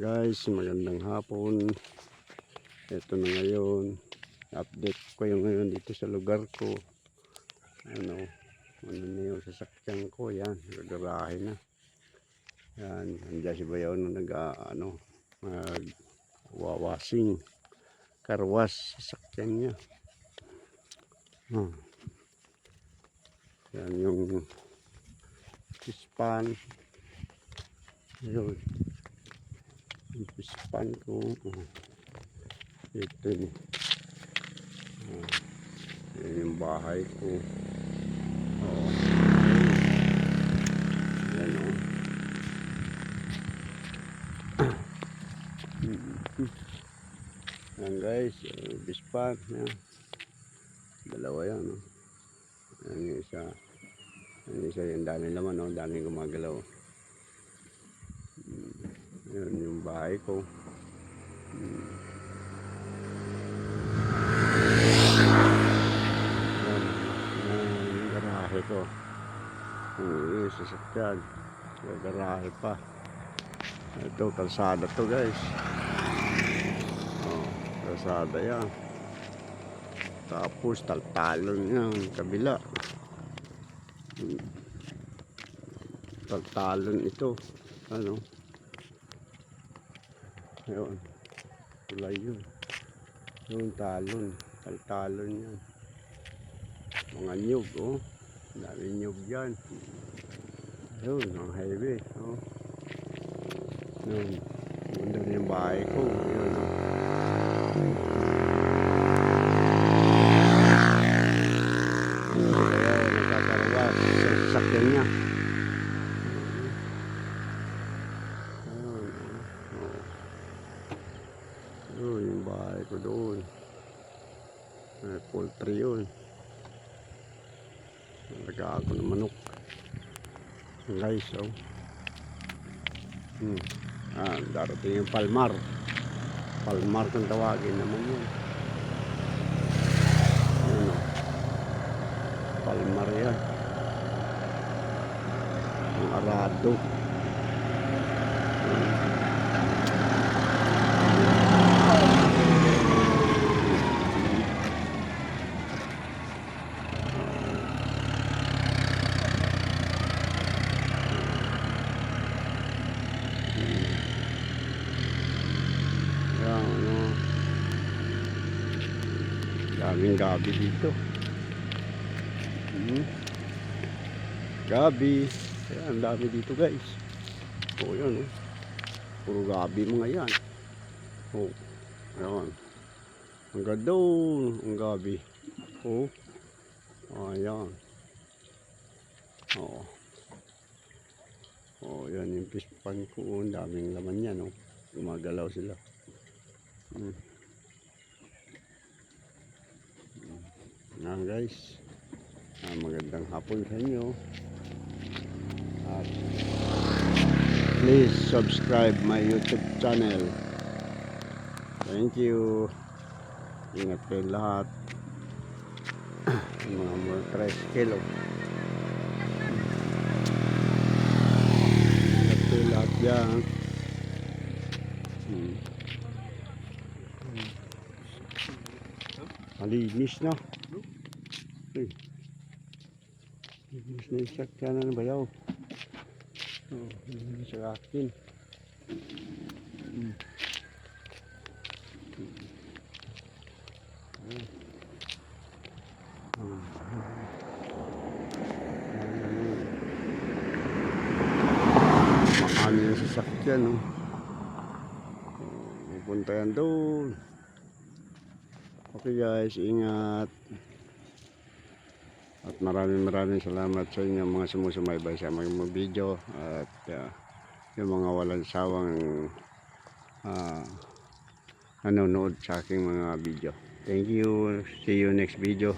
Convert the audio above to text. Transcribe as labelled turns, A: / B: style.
A: Guys, magandang hapon. Ito na ngayon. Update ko yung ngayon dito sa lugar ko. Ano, ano na yung sasakyan ko. Yan, gagarahe na. Yan, nandiyan si Bayaw na nag, ah, ano, mag wawasing. Karwas, sasakyan niya. Hmm. Yan yung pispan. Yun. Pispan ko. Oh. Ito yun. Oh. Yan yung bahay ko. Oh. Yan o. Yan guys, pispan. Yan. Dalawa yan. Oh. Yan yung isa. Yan yung isa yung dami naman. Oh. Daming gumagalaw. Yun yung bahay ko. Hmm. Yan. Yung garahe ko. Yung sasakyan. Yung pa. Ito, kalsada to guys. Oh, kalsada yan. Tapos taltalon yan, kabila. Hmm. Taltalon ito. Ano? Ayun. Tulay yun. Yung talon. Taltalon yan. Mga nyug, oh. Dami nyug yan. Ayun, ang highway, oh. Yun. Bunda yung bahay ko. Yun, Yun, yung bahay ko doon. May poultry yun. Nalaga ako ng manok. Guys, oh. Hmm. Ah, darating yung palmar. Palmar kung tawagin naman yun. Oh. Palmar yan. Ang arado. Yan, ano. Daming gabi dito. Hmm. Gabi. Ayan, dami dito guys. O yan, oh. Puro gabi mga yan. Oh. Ayan. Ang ganda oh, ang gabi. Oh. Ayan. Oh. Oh, yan yung pispan ko. Ang daming laman yan, oh. Gumagalaw sila. Hmm. Yan guys. Ah, magandang hapon sa inyo. At please subscribe my YouTube channel. Thank you. Ingat kayo lahat. Mga more 3 kilo. Ingat kayo lahat yan. Hmm. Malinis na. Uy. Malinis na yung sakyan na bayaw. Oh, malinis sa akin. Hmm. Yung sasakyan, no? Oh, Pupunta yan doon. Okay guys, ingat. At maraming maraming salamat sa inyo mga sumusumaybay sa mga video at uh, yung mga walang sawang uh, nanonood sa aking mga video. Thank you. See you next video.